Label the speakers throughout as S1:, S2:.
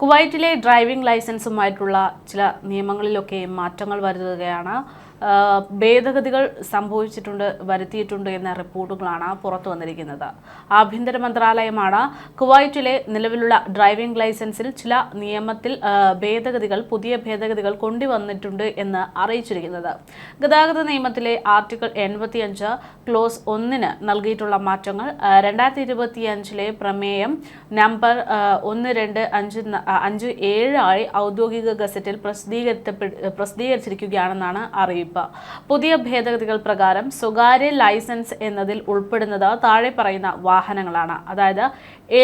S1: കുവൈറ്റിലെ ഡ്രൈവിംഗ് ലൈസൻസുമായിട്ടുള്ള ചില നിയമങ്ങളിലൊക്കെ മാറ്റങ്ങൾ വരുത്തുകയാണ്. ഭേദഗതികൾ സംഭവിച്ചിട്ടുണ്ട് വരുത്തിയിട്ടുണ്ട് എന്ന റിപ്പോർട്ടുകളാണ് പുറത്തു വന്നിരിക്കുന്നത്. ആഭ്യന്തര മന്ത്രാലയമാണ് കുവൈറ്റിലെ നിലവിലുള്ള ഡ്രൈവിംഗ് ലൈസൻസിൽ ചില നിയമത്തിൽ ഭേദഗതികൾ പുതിയ ഭേദഗതികൾ കൊണ്ടുവന്നിട്ടുണ്ട് എന്ന് അറിയിച്ചിരിക്കുന്നത്. ഗതാഗത നിയമത്തിലെ ആർട്ടിക്കിൾ എൺപത്തിയഞ്ച് ക്ലോസ് ഒന്നിന് നൽകിയിട്ടുള്ള മാറ്റങ്ങൾ രണ്ടായിരത്തി ഇരുപത്തിയഞ്ചിലെ പ്രമേയം നമ്പർ ഒന്ന് രണ്ട് അഞ്ച് അഞ്ച് ഏഴായി ഔദ്യോഗിക ഗസറ്റിൽ പ്രസിദ്ധീകരിക്കപ്പെ പ്രസിദ്ധീകരിച്ചിരിക്കുകയാണെന്നാണ് അറിയിപ്പ്. പുതിയ ഭേദഗതികൾ പ്രകാരം സ്വകാര്യ ലൈസൻസ് എന്നതിൽ ഉൾപ്പെടുന്നത് താഴെ പറയുന്ന വാഹനങ്ങളാണ്. അതായത്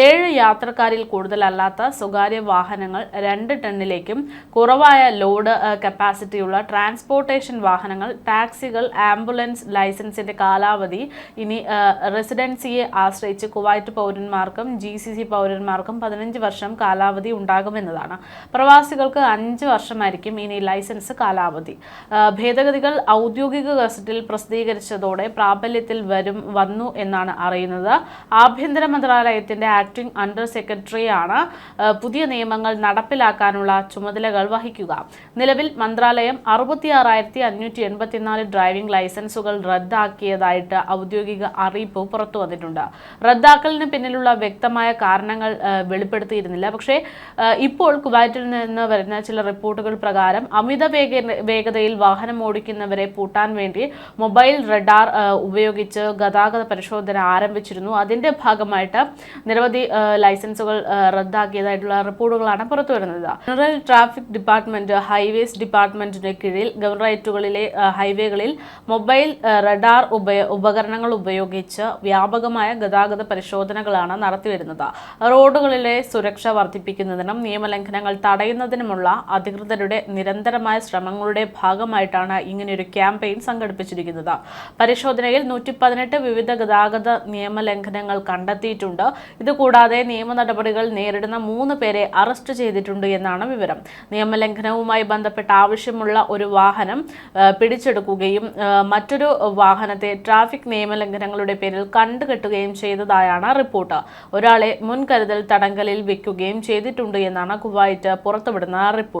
S1: ഏഴ് യാത്രക്കാരിൽ കൂടുതലല്ലാത്ത സ്വകാര്യ വാഹനങ്ങൾ രണ്ട് ടണ്ണിലേക്കും കുറവായ ലോഡ് കപ്പാസിറ്റിയുള്ള ട്രാൻസ്പോർട്ടേഷൻ വാഹനങ്ങൾ ടാക്സികൾ ആംബുലൻസ് ലൈസൻസിന്റെ കാലാവധി ഇനി റെസിഡൻസിയെ ആശ്രയിച്ച് കുവൈറ്റ് പൗരന്മാർക്കും ജി സി സി പൗരന്മാർക്കും പതിനഞ്ച് വർഷം കാലാവധി ഉണ്ടാകുമെന്നതാണ്. പ്രവാസികൾക്ക് അഞ്ച് വർഷമായിരിക്കും ഇനി ലൈസൻസ് കാലാവധി. ആ, ഭേദഗതികൾ ഔദ്യോഗിക ഗസറ്റിൽ പ്രസിദ്ധീകരിച്ചതോടെ പ്രാബല്യത്തിൽ വരും വന്നു എന്നാണ് അറിയുന്നത്. ആഭ്യന്തര മന്ത്രാലയത്തിന്റെ ആക്ടിംഗ് അണ്ടർ സെക്രട്ടറിയാണ് പുതിയ നിയമങ്ങൾ നടപ്പിലാക്കാനുള്ള ചുമതലകൾ വഹിക്കുക. നിലവിൽ മന്ത്രാലയം അറുപത്തിയാറായിരത്തി അഞ്ഞൂറ്റി എൺപത്തിനാല് ഡ്രൈവിംഗ് ലൈസൻസുകൾ റദ്ദാക്കിയതായിട്ട് ഔദ്യോഗിക അറിയിപ്പ് പുറത്തു വന്നിട്ടുണ്ട്. റദ്ദാക്കലിന് പിന്നിലുള്ള വ്യക്തമായ കാരണങ്ങൾ വെളിപ്പെടുത്തിയിരുന്നില്ല. പക്ഷേ ഇപ്പോൾ കുവൈറ്റിൽ നിന്ന് വരുന്ന ചില റിപ്പോർട്ടുകൾ പ്രകാരം അമിത വേഗ വേഗതയിൽ വാഹനം ഓടിക്കുന്നവരെ പൂട്ടാൻ വേണ്ടി മൊബൈൽ റഡാർ ഉപയോഗിച്ച് ഗതാഗത പരിശോധന ആരംഭിച്ചിരുന്നു. അതിന്റെ ഭാഗമായിട്ട് നിരവധി ലൈസൻസുകൾ റദ്ദാക്കിയതായിട്ടുള്ള റിപ്പോർട്ടുകളാണ് പുറത്തു വരുന്നത് ജനറൽ ട്രാഫിക് ഡിപ്പാർട്ട്മെന്റ് ഹൈവേസ് ഡിപ്പാർട്ട്മെന്റിന് കീഴിൽ ഗവർണറേറ്റുകളിലെ ഹൈവേകളിൽ മൊബൈൽ റഡാർ ഉപകരണങ്ങൾ ഉപയോഗിച്ച് വ്യാപകമായ ഗതാഗത പരിശോധനകളാണ് നടത്തിവരുന്നത്. റോഡുകളിലെ സുരക്ഷ വർദ്ധിപ്പിക്കുന്നതിനും നിയമലംഘനങ്ങൾ തടയുന്നതിനുമുള്ള അധികൃതരുടെ നിരന്തരമായ ശ്രമങ്ങളുടെ ഭാഗമായിട്ടാണ് ഇങ്ങനെയൊരു ക്യാമ്പയിൻ സംഘടിപ്പിച്ചിരിക്കുന്നത്. പരിശോധനയിൽ നൂറ്റി പതിനെട്ട് വിവിധ ഗതാഗത നിയമലംഘനങ്ങൾ കണ്ടെത്തിയിട്ടുണ്ട്. ഇതുകൂടാതെ നിയമ നടപടികൾ നേരിടുന്ന മൂന്ന് പേരെ അറസ്റ്റ് ചെയ്തിട്ടുണ്ട് എന്നാണ് വിവരം. നിയമലംഘനവുമായി ബന്ധപ്പെട്ട ആവശ്യമുള്ള ഒരു വാഹനം പിടിച്ചെടുക്കുകയും മറ്റൊരു വാഹനത്തെ ട്രാഫിക് നിയമലംഘനങ്ങളുടെ പേരിൽ കണ്ടുകെട്ടുകയും ചെയ്തതായാണ് റിപ്പോർട്ട്. ഒരാളെ മുൻകരുതൽ തടങ്കലിൽ വെക്കുകയും ചെയ്തിട്ടുണ്ട് എന്നാണ് കുവൈറ്റ് പുറത്തുവിടുന്ന റിപ്പോർട്ട്.